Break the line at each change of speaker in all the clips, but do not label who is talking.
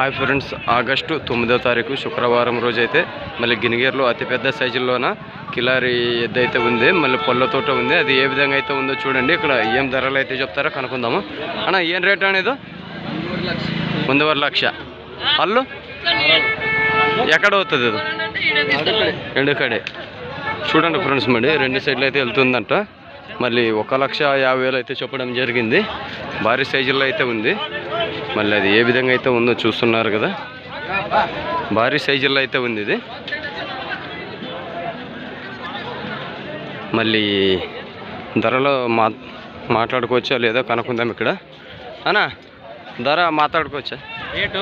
Hi friends August తొమ్మిదో తారీఖు శుక్రవారం రోజైతే మళ్ళీ గినిగేర్లో అతిపెద్ద సైజుల్లోన కిలారి ఎద్దైతే ఉంది మళ్ళీ పళ్ళతోట ఉంది. అది ఏ విధంగా అయితే ఉందో చూడండి. ఇక్కడ ఏం ధరలు అయితే చెప్తారో కనుక్కుందాము. అన్న ఏం రేట్ అనేది ముందువర లక్ష. అల్లు? ఎక్కడ అవుతుంది ఎండుకడే చూడండి ఫ్రెండ్స్ మరి రెండు సైడ్లు అయితే వెళ్తుందంట. మళ్ళీ ఒక లక్ష యాభై వేలు అయితే చెప్పడం జరిగింది. భారీ సైజుల్లో అయితే ఉంది. మళ్ళీ అది ఏ విధంగా అయితే ఉందో చూస్తున్నారు కదా. భారీ సైజుల్లో అయితే ఉంది ఇది. మళ్ళీ ధరలో మా మాట్లాడుకోవచ్చా లేదో కనుక్కుందాం ఇక్కడ. అనా ధర మాట్లాడుకోవచ్చా?
ఫిక్స్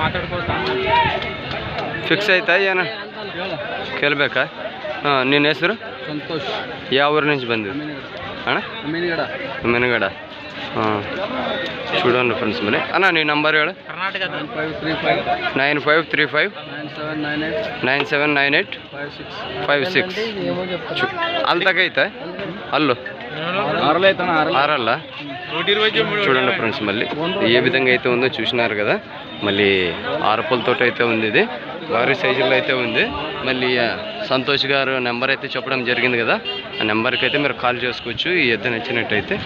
ಮಾತಾಡ್ಕೊಳ್ತಾ
ఏనా ಆಯ್ತಾ ಏನ ಕೇಳಬೇಕಾ ಹಾಂ ನಿನ್ನ ಹೆಸರು
ಸಂತೋಷ್
ಯಾವ ಊರಿನಿಂದ ಬಂದಿದ್ದು చూడండి ఫ్రెండ్స్ మరి. అన్న నీ నంబర్
ఏడు?
Nine five three five. Nine seven nine eight. Five six. అంతకైతే అల్లు ఆరల్లా చూడండి ఫ్రెండ్స్ మళ్ళీ. ఏ విధంగా అయితే ఉందో చూసినారు కదా. మళ్ళీ ఆరపులతో అయితే ఉంది ఇది. భారీ సైజుల్లో అయితే ఉంది. మళ్ళీ సంతోష్ గారు నెంబర్ అయితే చెప్పడం జరిగింది కదా. ఆ నెంబర్కి అయితే మీరు కాల్ చేసుకోవచ్చు. ఈ ఎద్దు నచ్చినట్టయితే.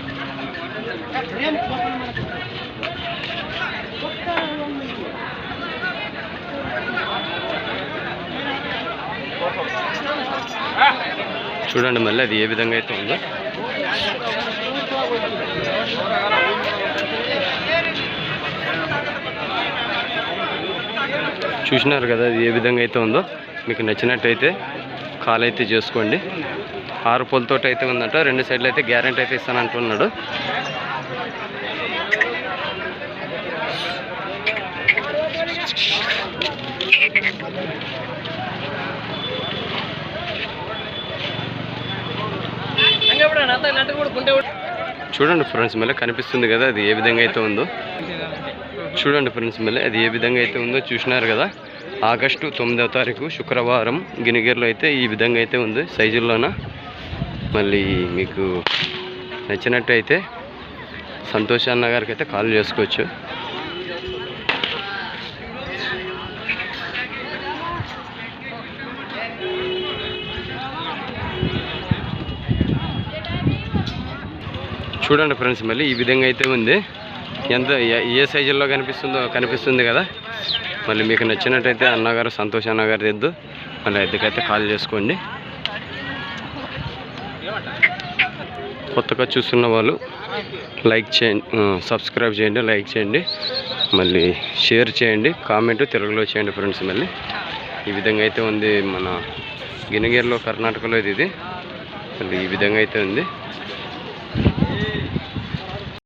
చూడండి మళ్ళీ అది ఏ విధంగా అయితే ఉందో. చూసినారు కదా అది ఏ విధంగా అయితే ఉందో. మీకు నచ్చినట్టయితే కాల్ అయితే చేసుకోండి. ఆరు పొలతో అయితే ఉందంట రెండు సైడ్లు అయితే గ్యారెంటీ అయితే ఇస్తానంటున్నాడు. చూడండి ఫ్రెండ్స్ మళ్ళీ కనిపిస్తుంది కదా అది ఏ విధంగా అయితే ఉందో. చూడండి ఫ్రెండ్స్ మళ్ళీ అది ఏ విధంగా అయితే ఉందో చూసినారు కదా. ఆగస్టు తొమ్మిదవ తారీఖు శుక్రవారం గినిగిరిలో అయితే ఈ విధంగా అయితే ఉంది సైజుల్లోన. మళ్ళీ మీకు నచ్చినట్టయితే సంతోష్ అన్న గారికి అయితే కాల్ చేసుకోవచ్చు. చూడండి ఫ్రెండ్స్ మళ్ళీ ఈ విధంగా అయితే ఉంది. ఎంత ఏ- సైజుల్లో కనిపిస్తుందో కనిపిస్తుంది కదా. మళ్ళీ మీకు నచ్చినట్టయితే అన్నగారు సంతోష్ అన్నగారు తెద్దు. మళ్ళీ ఎద్దుకైతే కాల్ చేసుకోండి. కొత్తగా చూస్తున్న వాళ్ళు లైక్ చేయండి సబ్స్క్రైబ్ చేయండి లైక్ చేయండి. మళ్ళీ షేర్ చేయండి కామెంట్ తెలుగులో చేయండి ఫ్రెండ్స్ మళ్ళీ. ఈ విధంగా అయితే ఉంది మన గిన్నెగేరులో కర్ణాటకలో ఇది ఇది. మళ్ళీ ఈ విధంగా అయితే ఉంది.